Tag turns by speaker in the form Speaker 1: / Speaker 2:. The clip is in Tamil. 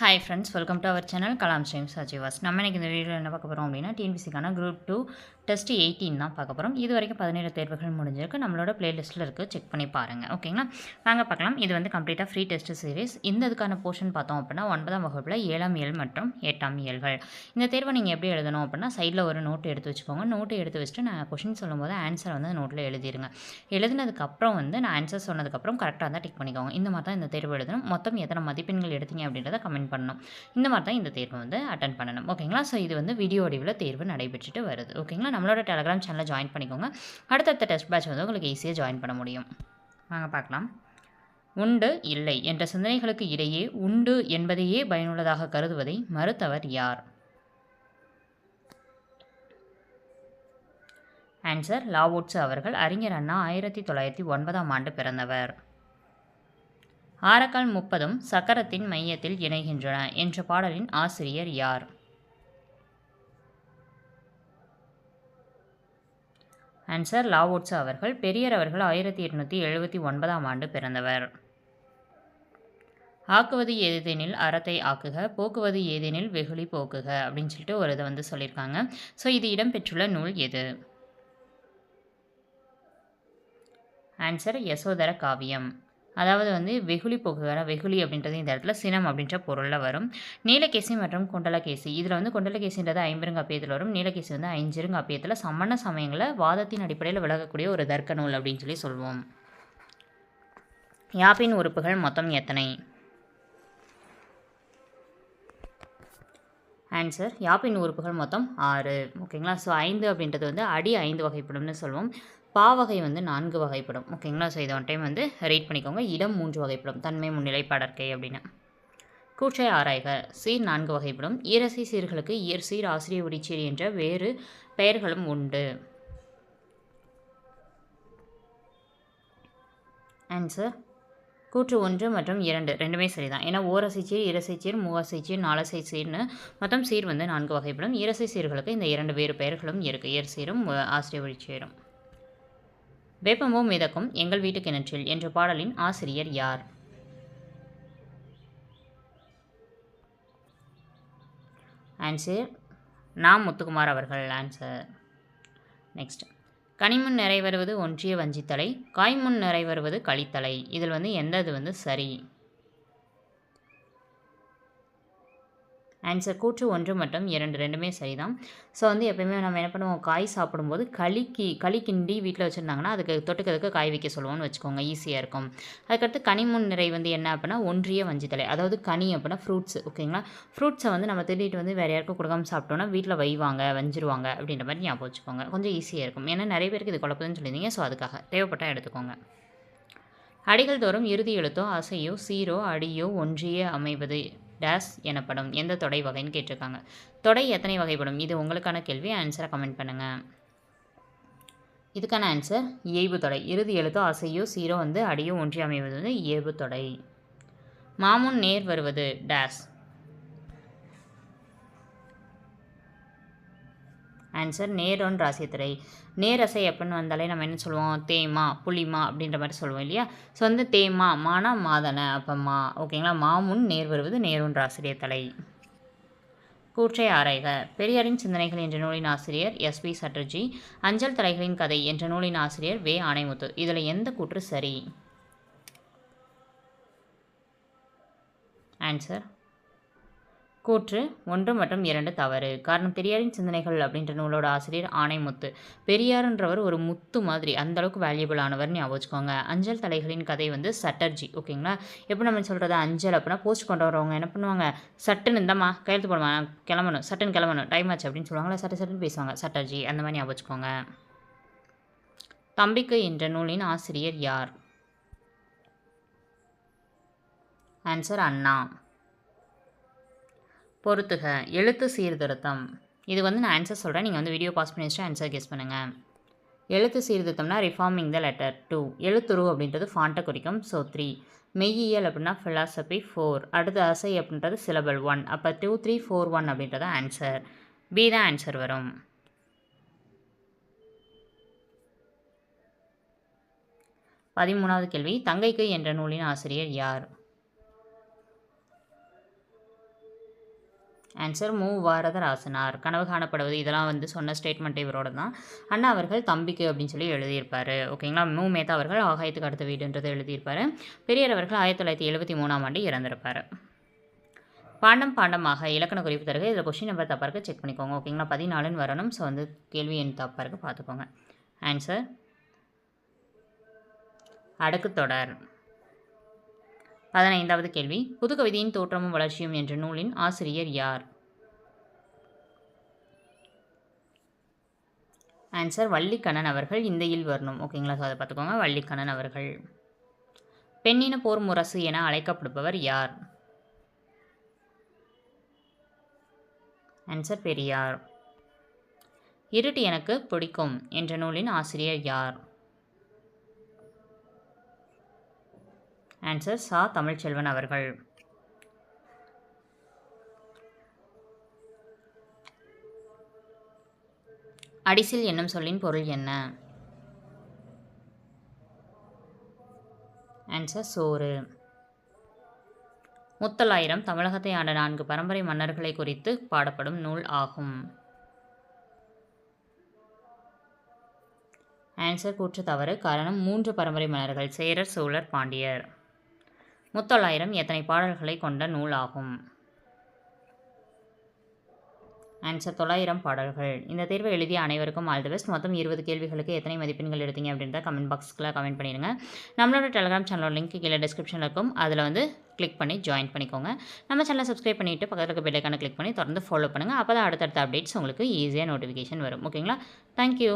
Speaker 1: Hi friends welcome to our channel Kalam stream சஜிவாஸ் நம்ம இன்றைக்கி இந்த வீடியோவில் என்ன பார்க்க போகிறோம் அப்படின்னா டிஎன்பிசிக்கான குரூப் டூ டெஸ்ட் எயிட்டீன் தான் பார்க்க போகிறோம் இது வரைக்கும் பதினேழு தேர்வுகள் முடிஞ்சிருக்கு. நம்மளோட பிளேலிஸ்ட்டில் இருக்குது செக் பண்ணி பாருங்கள் ஓகேங்களா வாங்க பார்க்கலாம். இது வந்து கம்ப்ளீட்டாக ஃப்ரீ டெஸ்ட் சீரிஸ் இந்த இதுக்கான போர்ஷன் பார்த்தோம் அப்படின்னா ஒன்பதாம் வகுப்பில் ஏழாம் இயல் மற்றும் எட்டாம் இயல்கள். இந்த தேர்வை நீங்கள் எப்படி எழுதணும் அப்படின்னா சைடில் ஒரு நோட்டு எடுத்து வச்சுக்கோங்க. நோட்டு எடுத்து வச்சுட்டு நான் கொஷின் சொல்லும்போது ஆன்சர் வந்து நோட்டில் எழுதிருங்க. எழுதினதுக்கப்புறம் வந்து நான் ஆன்சர் சொன்னதுக்கப்புறம் கரெக்டாக தான் டிக் பண்ணிக்கோங்க. இந்த மாதிரி தான் இந்த தேர்வு எழுதணும். மொத்தம் எத்தனை மதிப்பெண்கள் எடுத்தீங்க அப்படின்றத கமெண்ட் பண்ணணும். இந்த மாதிரி தான் இந்த தேர்வு வந்து அட்டன் பண்ணணும். ஓகேங்களா ஸோ இது வந்து வீடியோ வடிவில் தேர்வு நடைபெற்றுட்டு வருது. ஓகேங்களா நம்மளோட டெலகிராம் சேனலை ஜாயின் பண்ணிக்கோங்க. அடுத்தடுத்த டெஸ்ட் பேட்ச் வந்து உங்களுக்கு ஈஸியாக ஜாயின் பண்ண முடியும். வாங்க பார்க்கலாம். உண்டு இல்லை என்ற சிந்தனைகளுக்கு இடையே உண்டு என்பதையே பயனுள்ளதாக கருதுவதை மறுத்தவர் யார்? ஆன்சர் லாவோட்ஸ் அவர்கள் அறிஞர் அண்ணா ஆயிரத்தி தொள்ளாயிரத்தி ஒன்பதாம் ஆண்டு பிறந்தவர். ஆரக்கால் முப்பதும் சக்கரத்தின் மையத்தில் இணைகின்றன என்ற பாடலின் ஆசிரியர் யார்? ஆன்சர் லாவோட்ஸ் அவர்கள் பெரியர் அவர்கள் ஆயிரத்தி எட்நூற்றி எழுபத்தி ஒன்பதாம் ஆண்டு பிறந்தவர். ஆக்குவது ஏதெனில் அறத்தை ஆக்குக போக்குவது ஏதெனில் வெகுளி போக்குக அப்படின்னு சொல்லிட்டு ஒரு இதை வந்து சொல்லியிருக்காங்க. ஸோ இது இடம்பெற்றுள்ள நூல் எது? ஆன்சர் யசோதர காவியம். அதாவது வந்து வெகுளி போக்குகிற வெகுளி அப்படின்றது இந்த இடத்துல சினம் அப்படின்ற பொருளில் வரும். நீலகேசி மற்றும் குண்டலகேசி. இதில் வந்து குண்டலகேசின்றது ஐம்பெருங்காப்பியத்தில் வரும். நீலகேசி வந்து ஐஞ்சிருங்காப்பியத்தில் சமண சமயங்களில் வாதத்தின் அடிப்படையில் விலகக்கூடிய ஒரு தர்க்க நூல் அப்படின்னு சொல்லி சொல்லுவோம் யாப்பின் உறுப்புகள் மொத்தம் எத்தனை? ஆன்சர் யாப்பின் உறுப்புகள் மொத்தம் ஆறு. ஓகேங்களா? ஸோ ஐந்து அப்படின்றது வந்து அடி ஐந்து வகைப்படும்னு சொல்லுவோம் பாவகை வந்து நான்கு வகைப்படும். ஓகேங்களா? ஸோ இதை ஒன் டைம் வந்து ரீட் பண்ணிக்கோங்க. இடம் மூன்று வகைப்படும். தன்மை முன்னிலை படற்கை அப்படின்னு. கூற்றை ஆராய்க. சீர் நான்கு வகைப்படும். ஈரசை சீர்களுக்கு இயற் சீர் ஆசிரிய ஒடிச்சீர் என்ற வேறு பெயர்களும் உண்டு. ஆன்சர் கூற்று ஒன்று மற்றும் இரண்டு ரெண்டுமே சரிதான். ஏன்னா ஓரசை சீர் இரசை சீர் மூவசை சீர் நாலசை சீர்னு மொத்தம் சீர் வந்து நான்கு வகைப்படும். இரசை சீர்களுக்கு இந்த இரண்டு வேறு பெயர்களும் இருக்குது இயர் சீரும் வேப்பமோ மிதக்கும் எங்கள் வீட்டு கிணற்றில் என்ற பாடலின் ஆசிரியர் யார்? ஆன்சர் நாம் முத்துக்குமார் அவர்கள். ஆன்சர் நெக்ஸ்ட் கனிமுன் நிறைவருவது ஒன்றிய வஞ்சித்தலை காய்முன் நிறைவருவது களித்தலை. இதில் வந்து எந்த இது வந்து சரி? ஆன்சர் கூற்று ஒன்று மற்றும் இரண்டு ரெண்டுமே சரிதான். ஸோ வந்து எப்பயுமே நம்ம என்ன பண்ணுவோம் காய் சாப்பிடும்போது களிக்கு களி கிண்டி வீட்டில் வச்சுருந்தாங்கன்னா அதுக்கு தொட்டுக்கிறதுக்கு காய் வைக்க சொல்லுவோம்னு வச்சுக்கோங்க ஈஸியாக இருக்கும். அதுக்கடுத்து கனிமுன் நிறை வந்து என்ன அப்படின்னா ஒன்றிய வஞ்சித்தலை அதாவது கனி அப்படின்னா ஃப்ரூட்ஸ் ஓகேங்களா ஃப்ரூட்ஸை வந்து நம்ம திருடிட்டு வந்து வேறு யாருக்கும் கொடுக்காம சாப்பிட்டோன்னா வீட்டில் வைவாங்க வஞ்சிருவாங்க அப்படின்ற மாதிரி ஞாபகம் வச்சுக்கோங்க. கொஞ்சம் ஈஸியாக இருக்கும். ஏன்னா நிறைய பேருக்கு இது குழப்பதுன்னு சொல்லியிருந்தீங்க ஸோ அதுக்காக தேவைப்பட்டால் எடுத்துக்கோங்க. அடிகள் தோறும் இறுதி எழுத்தோ அசையோ சீரோ அடியோ ஒன்றிய அமைவது டேஸ் எனப்படும். எந்த தொடை வகைன்னு கேட்டிருக்காங்க. தொடை எத்தனை வகைப்படும்? இது உங்களுக்கான கேள்வி. ஆன்சரை கமெண்ட் பண்ணுங்கள் இதுக்கான ஆன்சர் இயல்பு தொடை. இறுதி எழுத்தோ அசையோ சீரோ வந்து அடியோ ஒன்றி அமைவது வந்து இயல்பு தொடை. மாமுன் நேர் வருவது டேஸ் ஆன்சர் நேரோன் ராசித்திரை. நேரசை எப்படின்னு வந்தாலே நம்ம என்ன சொல்லுவோம்? தேமா புளிமா அப்படின்ற மாதிரி சொல்லுவோம் இல்லையா? ஸோ வந்து தேமா மானா மாதனை அப்போ மா ஓகேங்களா மாமுன் நேர் வருவது நேரோன் ராசிரியர் தலை. கூற்றை ஆராய்க. பெரியாரின் சிந்தனைகள் என்ற நூலின் ஆசிரியர் எஸ் பி சட்டர்ஜி. அஞ்சல் தலைகளின் கதை என்ற நூலின் ஆசிரியர் வே ஆணைமுத்து இதில் எந்த கூற்று சரி? ஆன்சர் கூற்று ஒன்று மற்றும் இரண்டு தவறு. காரணம் பெரியாரின் சிந்தனைகள் அப்படின்ற நூலோட ஆசிரியர் ஆணைமுத்து பெரியார்ன்றவர் ஒரு முத்து மாதிரி அந்த அளவுக்கு வேல்யூபிள் ஆனவர் ஞாபகம் வச்சுக்கோங்க. அஞ்சல் தலைகளின் கதை வந்து சட்டர்ஜி ஓகேங்களா எப்படி நம்ம சொல்கிறது அஞ்சல் அப்படின்னா போஸ்ட் கொண்டு வரவங்க என்ன பண்ணுவாங்க? சட்டுன்னு இந்தம்மா கையெழுத்து போடுமா? கிளம்பணும் சட்டுன்னு கிளம்பணும். டைம் ஆச்சு அப்படின்னு சொல்லுவாங்களா? சட்டு சட்டுன்னு பேசுவாங்க சட்டர்ஜி அந்த மாதிரி ஞாபகம் வச்சுக்கோங்க. தம்பிக்கு என்ற நூலின் ஆசிரியர் யார்? ஆன்சர் அண்ணா. பொறுத்துக. எழுத்து சீர்திருத்தம். இது வந்து நான் ஆன்சர் சொல்கிறேன் நீங்கள் வந்து வீடியோ பாஸ் பண்ணி வச்சுட்டு ஆன்சர் கெஸ் பண்ணுங்கள் எழுத்து சீர்திருத்தம்னா ரிஃபார்மிங் த லெட்டர் டூ எழுத்துரு அப்படின்றது ஃபாண்ட்டை குறிக்கும். ஸோ த்ரீ மெய்யியல் அப்படின்னா ஃபிலாசபி ஃபோர் அடுத்து அசை அப்படின்றது சிலபல் ஒன் அப்போ டூ த்ரீ ஃபோர் ஒன் அப்படின்றது ஆன்சர் பி தான் ஆன்சர் வரும். பதிமூணாவது கேள்வி. தங்கைக்கு என்ற நூலின் ஆசிரியர் யார்? ஆன்சர் மு பாரதராசனார் கனவு காணப்படுவது இதெல்லாம் வந்து சொன்ன ஸ்டேட்மெண்ட் இவரோட தான் அண்ணா அவர்கள் தம்பிக்கு அப்படின்னு சொல்லி எழுதியிருப்பார். ஓகேங்களா மு மேத்தா அவர்கள் ஆகாயத்துக்கு அடுத்த வீடுன்றது எழுதியிருப்பார். பெரியார் அவர்கள் ஆயிரத்தி தொள்ளாயிரத்தி எழுபத்தி மூணாம் ஆண்டு இறந்திருப்பார். பாண்டம் பாண்டமாக இலக்கண குறிப்பு தருக. இதில் கொஷின் நம்பர் தப்பாக செக் பண்ணிக்கோங்க. ஓகேங்களா பதினாலுன்னு வரணும். ஸோ வந்து கேள்வி எண் தப்பாக பார்த்துக்கோங்க. ஆன்சர் அடுக்கு தொடர். பதினைந்தாவது கேள்வி. புதுக்கவிதையின் தோற்றமும் வளர்ச்சியும் என்ற நூலின் ஆசிரியர் யார்? ஆன்சர் வள்ளிக்கண்ணன் அவர்கள். இந்தையில் வரணும். ஓகேங்களா ஸோ அதை பார்த்துக்கோங்க. வள்ளிக்கண்ணன் அவர்கள். பெண்ணின போர் முரசு என அழைக்கப்படுபவர் யார்? ஆன்சர் பெரியார். இருட்டு எனக்கு பிடிக்கும் என்ற நூலின் ஆசிரியர் யார்? ஆன்சர் சா தமிழ்ச்செல்வன் அவர்கள். அடிசில் என்னும் சொல்லின் பொருள் என்ன? ஆன்சர் சோறு. முத்தலாயிரம் தமிழகத்தை ஆண்ட நான்கு பரம்பரை மன்னர்களை குறித்து பாடப்படும் நூல் ஆகும். ஆன்சர் கூற்று தவறு. காரணம் மூன்று பரம்பரை மன்னர்கள் சேரர் சோழர் பாண்டியர். முத்தொள்ளாயிரம் எத்தனை பாடல்களை கொண்ட நூல் ஆகும் ஆன்சர் தொள்ளாயிரம் பாடல்கள். இந்த தேர்வை எழுதிய அனைவருக்கும் ஆல் தி பெஸ்ட். மொத்தம் இருபது கேள்விகளுக்கு எத்தனை மதிப்பெண்கள் எடுத்தீங்க அப்படின்றத கமெண்ட் பாக்ஸ்க்குள்ள கமெண்ட் பண்ணிடுங்க. நம்மளோட டெலிகிராம் சேனலோட லிங்க் கீழே டிஸ்கிரிப்ஷனில் இருக்கும். அதில் வந்து கிளிக் பண்ணி ஜாயின் பண்ணிக்கோங்க. நம்ம சேனலை சப்ஸ்கிரைப் பண்ணிவிட்டு பக்கத்தில் இருக்க பெல்லைக்கான கிளிக் பண்ணி தொடர்ந்து ஃபாலோ பண்ணுங்கள் அப்போ தான் அடுத்தடுத்த அப்டேட்ஸ் உங்களுக்கு ஈஸியாக நோட்டிஃபிகேஷன் வரும். ஓகேங்களா தேங்க்யூ